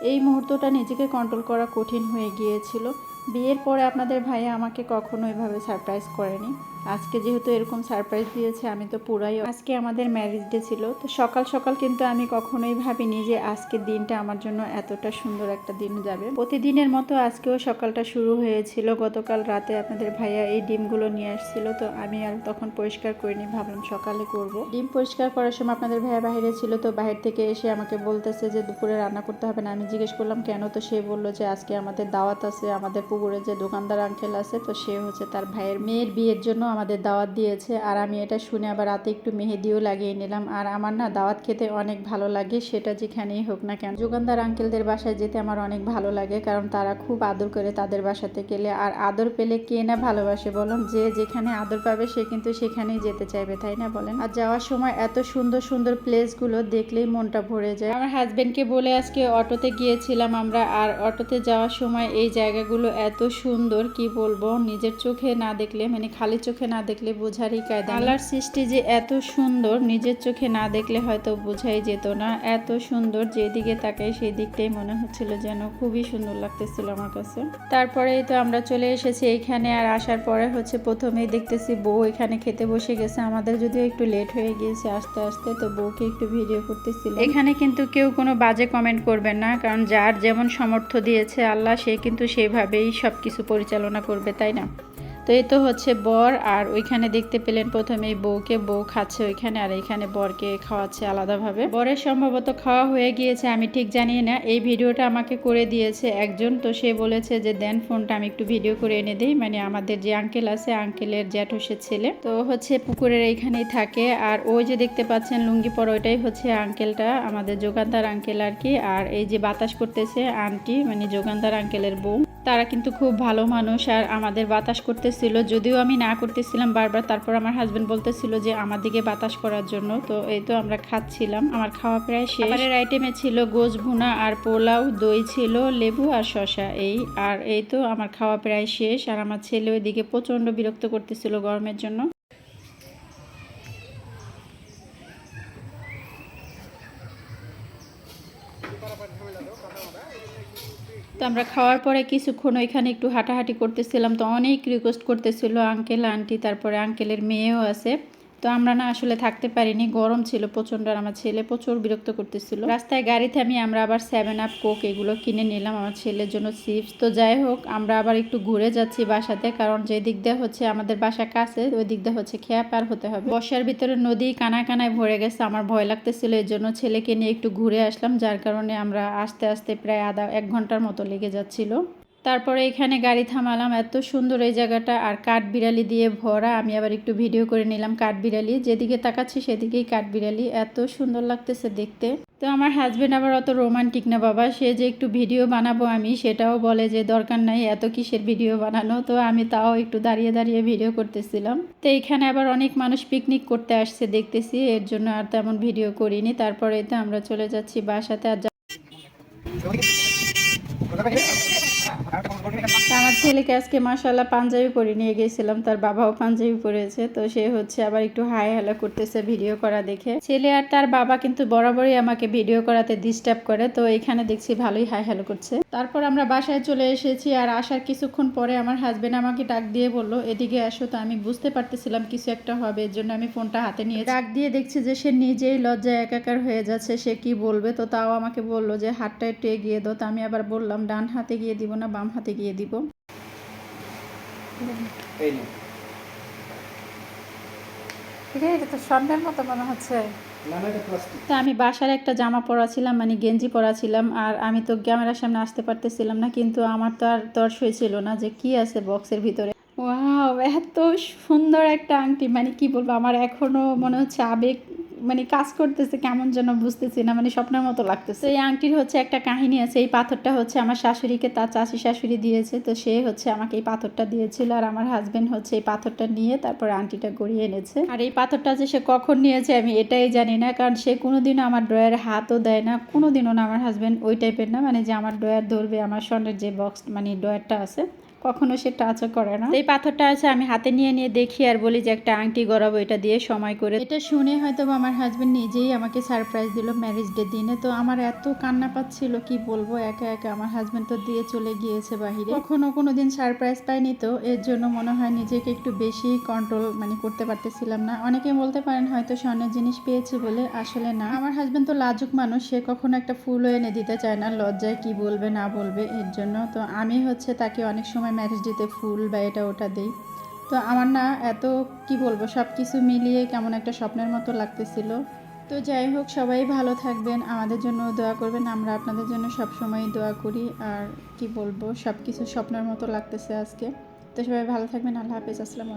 এই মুহূর্তটা নিজেকে কন্ট্রোল করা কঠিন হয়ে গিয়েছিল। বিয়ের পরে আপনাদের ভাইয়া আমাকে কখনো এভাবে সারপ্রাইজ করেনি। আজকে যেহেতু এরকম সারপ্রাইজ দিয়েছে, আমি তো পুরাই আজকে আমাদের ম্যারেজ ডে ছিল। তো সকাল সকাল কিন্তু আমি কখনোই ভাবিনি যে আজকের দিনটা আমার জন্য এতটা সুন্দর একটা দিন যাবে। প্রতিদিনের মতো আজকেও সকালটা শুরু হয়েছিল। গতকাল রাতে আপনাদের ভাইয়া এই ডিমগুলো নিয়ে আসছিল। তো আমি আর তখন পরিষ্কার করিনি, ভাবলাম সকালে করব। ডিম পরিষ্কার করার সময় আপনাদের ভাইয়া বাইরে ছিল। তো বাইরে থেকে এসে আমাকে বলতেছে যে দুপুরে রান্না করতে হবে না। আমি জিজ্ঞেস করলাম, কেন? তো সে বলল যে, আজকে আমাদের দাওয়াত আছে। আমাদের পুকুরে যে দোকানদার আঙ্কেল আছে, তো সে হচ্ছে তার ভাইয়ের মেয়ের বিয়ের জন্য আমাদের দাওয়াত দিয়েছে। আর আমি এটা শুনে আবার রাতে একটু মেহেদিও লাগিয়ে নিলাম। আর আমার না দাওয়াত খেতে অনেক ভালো লাগে, সেটা যেখানেই হোক না কেন। দোকানদার আঙ্কেলদের বাসায় যেতে আমার অনেক ভালো লাগে, কারণ তারা খুব আদর করে তাদের বাসাতে গেলে। আর আদর পেলে কে না ভালোবাসে বলুন যে যেখানে আদর পাবে, সে কিন্তু সেখানেই যেতে চাইবে, তাই না বলেন? আর যাওয়ার সময় এত সুন্দর সুন্দর প্লেসগুলো দেখলেই মনটা ভরে যায়। আমার হাজবেন্ডকে বলে আজকে অটোতে গিয়েছিলাম আমরা, আর অটোতে যাওয়ার সময় এই জায়গাগুলো এত সুন্দর, কি বলব? নিজের চোখে না দেখলে মানে খালি চোখে না দেখলে বোঝারই কায়দা আল্লাহর সৃষ্টি যে এত সুন্দর নিজের চোখে না দেখলে হয়তো বোঝাই যেত না। এত সুন্দর যেদিকে তাকাই সেই দিকটাই মনে হচ্ছিল যেন খুবই সুন্দর লাগতেছিল আমার কাছে। তারপরেই তো আমরা চলে এসেছি এইখানে আর আসার পরে হচ্ছে প্রথমেই দেখতেছি বউ এখানে খেতে বসে গেছে। আমাদের যদিও একটু লেট হয়ে গিয়েছে আস্তে আস্তে তো বউকে একটু ভিডিও করতেছিল এখানে কিন্তু কেউ কোনো বাজে কমেন্ট করবেন না কারণ যার যেমন সমর্থ দিয়েছে আল্লাহ সে কিন্তু সেভাবেই সব কিছু পরিচালনা করবে তাই না? তো এই তো হচ্ছে বর, আর ওইখানে দেখতে পেলেন প্রথমে এই বউকে, বউ খাচ্ছে ওইখানে, আর এইখানে বরকে খাওয়াচ্ছে আলাদাভাবে। বরের সম্ভবত খাওয়া হয়ে গিয়েছে, আমি ঠিক জানি না। এই ভিডিওটা আমাকে করে দিয়েছে একজন, তো সে বলেছে যে, দেন ফোনটা আমি একটু ভিডিও করে এনে দিই। মানে আমাদের যে আঙ্কেল আছে, আঙ্কেলের জ্যাঠসের ছেলে। তো হচ্ছে পুকুরের এইখানেই থাকে, আর ওই যে দেখতে পাচ্ছেন লুঙ্গি পর, ওইটাই হচ্ছে আঙ্কেলটা, আমাদের যোগানদার আঙ্কেল আর কি। আর এই যে বাতাস করতেছে, আন্টি মানে যোগানদার আঙ্কেলের বউ। তারা কিন্তু খুব ভালো মানুষ আর আমাদের বাতাস করতেছিল। যদিও আমি না করতেছিলাম বারবার, তারপর আমার হাজব্যান্ড বলতেছিল যে আমার দিকে বাতাস করার জন্য। তো এই তো আমরা খাচ্ছিলাম। আমার খাওয়া প্রায় শেষের আইটেমে ছিল গোজ ভুনা আর পোলাও, দই ছিল, লেবু আর শশা এই আর এই তো আমার খাওয়া প্রায় শেষ। আর আমার ছেলে ওইদিকে প্রচণ্ড বিরক্ত করতেছিল গরমের জন্য। তো আমরা খাওয়ার পরে কিছুক্ষণ ওইখানে একটু হাঁটাহাঁটি করতেছিলাম, তো অনেক রিকোয়েস্ট করতেছিল আঙ্কেল আন্টি তারপরে আঙ্কেলের মেয়েও আছে। তো আমরা না আসলে থাকতে পারিনি, গরম ছিল প্রচণ্ড আর আমার ছেলে প্রচুর বিরক্ত করতেছিল। রাস্তায় গাড়ি থামি আমরা আবার সেভেন আপ কোক এগুলো কিনে নিলাম আমার ছেলের জন্য চিপস তো যাই হোক, আমরা আবার একটু ঘুরে যাচ্ছি বাসাতে, কারণ যে দিক দিয়ে হচ্ছে আমাদের বাসা কাছে, ওই দিক দিয়ে হচ্ছে খেয়া পার হতে হবে। বর্ষার ভিতরে নদী কানায় কানায় ভরে গেছে, আমার ভয় লাগতেছিল এর জন্য ছেলেকে নিয়ে একটু ঘুরে আসলাম, যার কারণে আমরা আস্তে আস্তে প্রায় আধা এক ঘণ্টার মতো লেগে যাচ্ছিল। তারপরে এখানে গাড়ি থামালাম, এত সুন্দর এই জায়গাটা। আর কাঠ বিড়ালি দিয়ে ভরা, আমি আবার একটু ভিডিও করে নিলাম কাঠ বিড়ালি। যেদিকে তাকাচ্ছি সেদিকেই কাঠ বিড়ালি। এত সুন্দর লাগতেছে দেখতে। তো আমার হাজব্যান্ড আবার অত রোমান্টিক না বাবা। সে যে একটু ভিডিও বানাবো আমি, সেটাও বলে যে দরকার নাই, এত কিসের ভিডিও বানানো? তো আমি তাও একটু দাঁড়িয়ে দাঁড়িয়ে ভিডিও করতেছিলাম। তো এখানে আবার অনেক মানুষ পিকনিক করতে আসছে দেখতেছি, এর জন্য আর তেমন ভিডিও করিনি। তারপরে তো আমরা চলে যাচ্ছি বাসাতে আর আমার ছেলেকে আজকে মাসাল্লাহ পাঞ্জাবি পরে নিয়ে গেছিলাম, তার বাবাও পাঞ্জাবি পরেছে, তো সে হচ্ছে আবার একটু হাই হেলা করতেছে ভিডিও করা দেখে। ছেলে আর তার বাবা কিন্তু বরাবরই আমাকে ভিডিও করাতে ডিস্টার্ব করে, তো এখানে দেখছি ভালোই হাই হ্যালো করছে। তারপর আমরা বাসায় চলে এসেছি আর আসার কিছুক্ষণ পরে আমার হাজবেন্ড আমাকে ডাক দিয়ে বলল, এদিকে আসো তো, আমি বুঝতে পারতেছিলাম কিছু একটা হবে, এর জন্য আমি ফোনটা হাতে নিয়ে ডাক দিয়ে দেখছি যে সে নিজেই লজ্জায় একাকার হয়ে যাচ্ছে, সে কি বলবে? তো তাও আমাকে বলল যে, হাতটা একটু এগিয়ে দাও। তো আমি আবার বললাম, ডান হাতে গিয়ে দিব না বাম হাতে গিয়ে দিব। এই নিন। ঠিক আছে এটা তো স্বর্ণের মতো মনে হচ্ছে। না না এটা প্লাস্টিক তা আমি বাসার একটা জামা পরা ছিলাম মানে গেঞ্জি পরা ছিলাম আর আমি তো ক্যামেরার সামনে আসতে পারতেছিলাম না কিন্তু আমার তো আর তর্স হয়েছিল না যে কি আছে বক্সের ভিতরে। ওয়াও এত সুন্দর একটা আংটি মানে কি বলব আমার এখনও মনে হচ্ছে আবেগ মানে কাজ করতেছে, কেমন যেন বুঝতেছি না মানে স্বপ্নের মতো লাগতেছে। এই আংটির হচ্ছে একটা কাহিনী আছে, এই পাথরটা হচ্ছে আমার শাশুড়িকে, তার চাষি শাশুড়ি দিয়েছে, তো সে হচ্ছে আমাকে এই পাথরটা দিয়েছিল, আর আমার হাজবেন্ড হচ্ছে এই পাথরটা নিয়ে তারপর আংটিটা গড়িয়ে এনেছে। আর এই পাথরটা যে সে কখন নিয়েছে আমি এটাই জানি না, কারণ সে কোনোদিনও আমার ড্রয়ারে হাতও দেয় না, কোনোদিনও না আমার হাজবেন্ড ওই টাইপের না মানে যে আমার ড্রয়ার ধরবে, আমার স্বর্ণের যে বক্স মানে ড্রয়ারটা আছে কখনো সে টাচও করে না। এই পাথরটা আছে আমি হাতে নিয়ে নিয়ে দেখি আর বলি যে একটা আংটি গড়াবো এটা দিয়ে সময় করে। এটা শুনে হয়তো আমার হাজবেন্ড নিজেই আমাকে সারপ্রাইজ দিল ম্যারেজ ডে দিনে। তো আমার এত কান্না পাচ্ছিল কি বলব? একা একা আমার হাজবেন্ড তো দিয়ে চলে গিয়েছে বাহিরে। কখনো কোনো দিন সারপ্রাইজ পাইনি তো এর জন্য মনে হয় নিজেকে একটু বেশি কন্ট্রোল মানে করতে পারতেছিলাম না। অনেকে বলতে পারেন হয়তো স্বর্ণের জিনিস পেয়েছি বলে আসলে না। আমার হাজবেন্ড তো লাজুক মানুষ সে কখনো একটা ফুলও এনে দিতে চায় না লজ্জায় কি বলবে না বলবে এর জন্য। তো আমি হচ্ছে তাকে অনেক সময় ম্যারেজ ডেতে ফুল বা এটা ওটা দেই। তো আমার না এত, কি বলব সব কিছু মিলিয়ে কেমন একটা স্বপ্নের মতো লাগতেছিল। তো যাই হোক, সবাই ভালো থাকবেন, আমাদের জন্য দোয়া করবেন, আমরা আপনাদের জন্য সবসময় দোয়া করি। আর কি বলব সব কিছু স্বপ্নের মতো লাগতেছে আজকে। তো সবাই ভালো থাকবেন, আল্লাহ হাফেজ, আসসালামু